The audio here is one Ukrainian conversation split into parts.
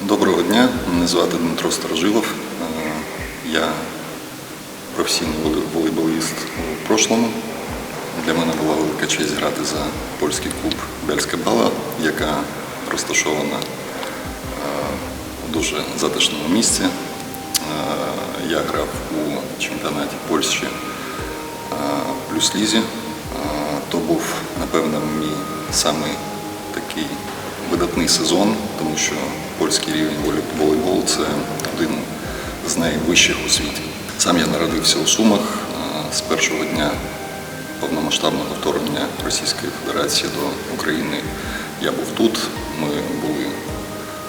Доброго дня, мене звати Дмитро Старожилов. Е, я професійний волейболіст у прошлому. Для мене була велика честь грати за польський клуб Бельська Бала, яка розташована е, у дуже затишному місці. Е, я грав у чемпіонаті Польщі плюс Лізі. То був, напевно, мій самий такий видатний сезон, тому що польський рівень волейболу це один з найвищих у світі. Сам я народився у Сумах з першого дня повномасштабного вторгнення Російської Федерації до України. Я був тут, ми були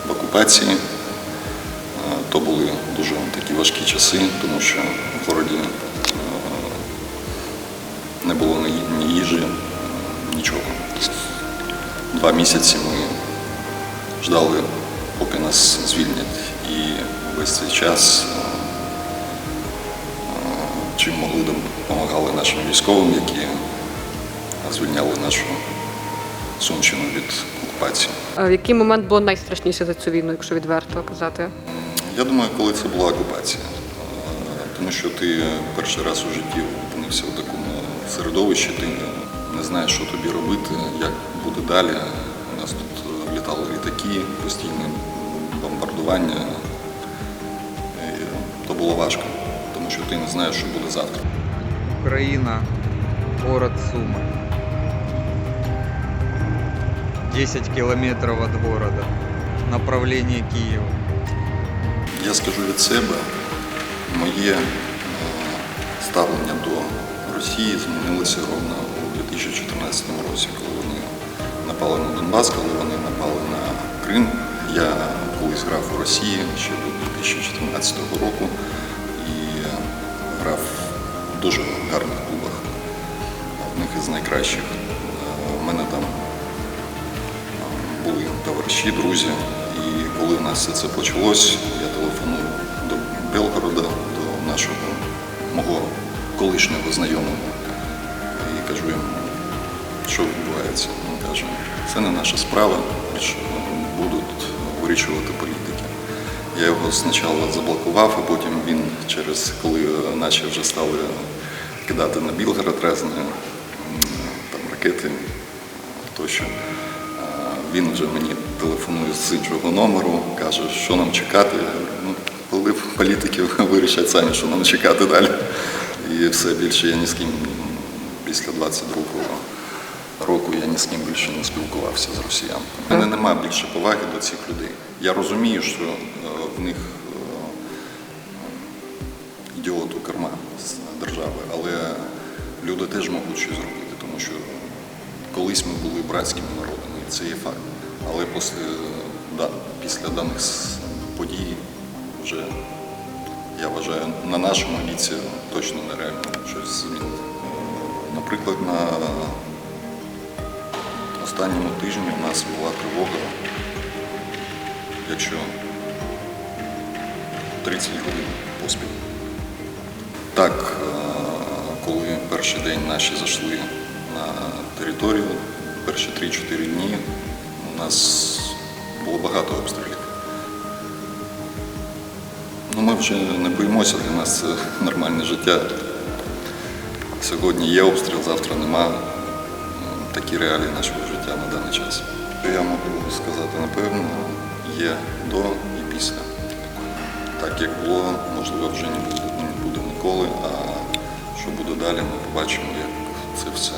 в окупації. То були дуже такі важкі часи, тому що в городі не було ні- їжі. Два місяці ми ждали, поки нас звільнять. І весь цей час е, е, чим могли допомагали нашим військовим, які звільняли нашу Сумщину від окупації. А В який момент було найстрашніше за цю війну, якщо відверто казати? Я думаю, коли це була окупація. Е, Тому що ти перший раз у житті опинився в такому середовищі, ти не знаєш, що тобі робити, як буде далі. У нас тут е, літали літаки, постійне бомбардування. І то було важко, тому що ти не знаєш, що буде завтра. Украина, город Сумы. 10 километров от города. Направление Киева. Я скажу від себе, моє е, ставлення до Росії змінилося ровно у 2014 році, коли вони напали на Донбас, коли вони напали на Крим. Я колись грав у Росії ще до 2014 року і грав в дуже гарних клубах, одних із найкращих. У мене там були товариші, друзі. І коли у нас все це почалось, я телефоную до Белгорода, до нашого мого колишнього знайомого і кажу йому, що відбувається. Він каже, це не наша справа, що будуть вирішувати політики. Я його спочатку заблокував, а потім він через коли наші вже стали кидати на Білгород різні там ракети тощо. Він вже мені телефонує з іншого номеру, каже, що нам чекати. Ну, коли політики вирішать самі, що нам чекати далі. І все більше я ні з ким після 22-го року я ні з ким більше не спілкувався з росіянами. У мене немає більше поваги до цих людей. Я розумію, що е, в них е, ідіоту карма з держави, але люди теж можуть щось зробити, тому що колись ми були братськими народами, і це є факт. Але після, да, після даних подій вже, я вважаю, на нашому віці точно нереально щось змінити. Е, Наприклад, на останньому тижні у нас була тривога, якщо 30 годин поспіль. Так, е, коли перший день наші зайшли на територію, перші 3-4 дні у нас було багато обстрілів. Ну, ми вже не боїмося, для нас це нормальне життя. Сьогодні є обстріл, завтра нема. Такі реалії нашого життя на даний час. Я можу сказати, напевно, є до і після. Так як було, можливо, вже не буде, не буде ніколи, а що буде далі, ми побачимо, як це все